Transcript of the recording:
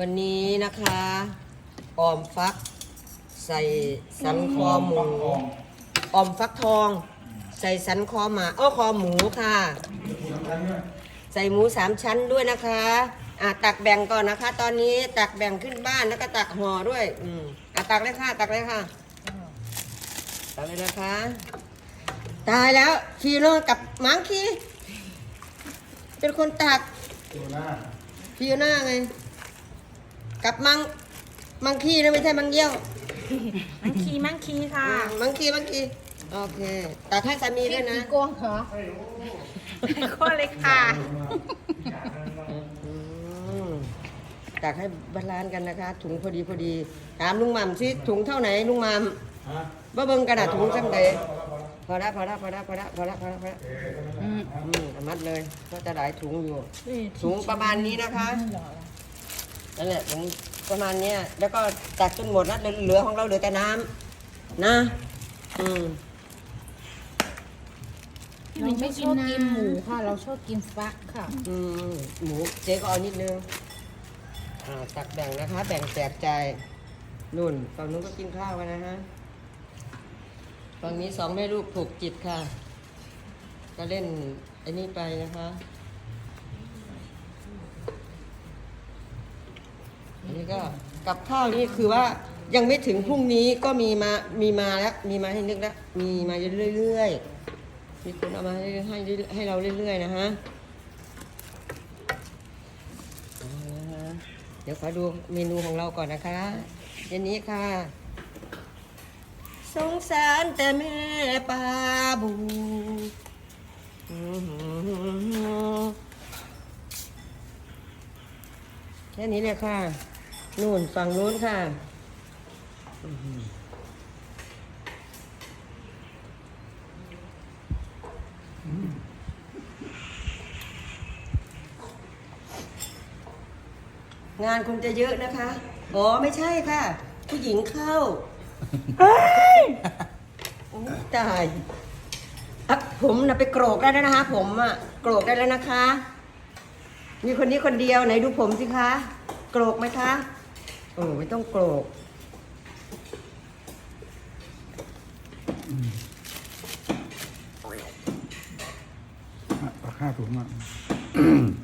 วันนี้นะคะออมฟัก ใส่สันคอหมูออมฟักทอง ใส่สันคอหมาเออคอหมูค่ะ ใส่หมูสามชั้นด้วยนะคะอะตักแบ่งก่อนนะคะ ตอนนี้ตักแบ่งขึ้นบ้านแล้วก็ตักห่อด้วย อืมอะตักเลยค่ะ ตักเลยค่ะตักเลยนะคะ ตายแล้วฟีโน่กับมังคีเป็นคนตักตัวหน้าฟิวหน้าไง กับมังมังคีนะไม่ใช่มังเยี่ยวมังคีมังคีค่ะอืมมังคีมังคีโอเคตักให้สามีด้วยนะโกงเหรอก็เลยค่ะอืมตักให้บาลานซ์กันนะคะ ถุงพอดีพอดี ถามลุงหม่ำสิถุงเท่าไหนลุงหม่ฮะำบ่เบิ่งกระดาษถุงจังใดพอละพอละพอละพอละพอละพอละพอละอืมเอามัดเลย ก็จะหลายถุงอยู่ ถุงประมาณนี้นะคะ นั่นแหละผมประมาณเนี้ยแล้วก็ตักจนหมดแล้วเหลือของเราเหลือแต่น้ำนะ อืมเราไม่ชอบกินหมูค่ะ เราชอบกินฟักค่ะ อืมหมูเจ๊ก็เอานิดนึงอ่าตักแบ่งนะคะ แบ่งแจกจ่ายนุ่นฝั่งนู้นก็กินข้าวกันนะฮะฝั่งนี้สองแม่ลูกผูกจิตค่ะ ก็เล่นไอ้นี่ไปนะคะ อันนี้ก็กับข้าวนี่คือว่ายังไม่ถึงพรุ่งนี้ก็มีมา มีมาแล้ว มีมาให้นึกแล้ว มีมาเรื่อยๆ มีคนเอามาให้ให้ให้เราเรื่อยๆนะฮะ เดี๋ยวขอดูเมนูของเราก่อนนะคะเย็นนี้ค่ะ สงสารแต่แม่ปลาบูแค่นี้เลยค่ะ นู่นฝั่งนู้นค่ะอื้อหืองานคงจะเยอะนะคะ อ๋อ ไม่ใช่ค่ะ ผู้หญิงเข้าโอ้ตายอะผมนะไปโกรกได้แล้วนะคะ ผมอะโกรกได้แล้วนะคะ มีคนนี้คนเดียวไหนดูผมสิคะ โกรกไหมคะ โอ้ไม่ต้องโกรกเอาข้าวถุงอะ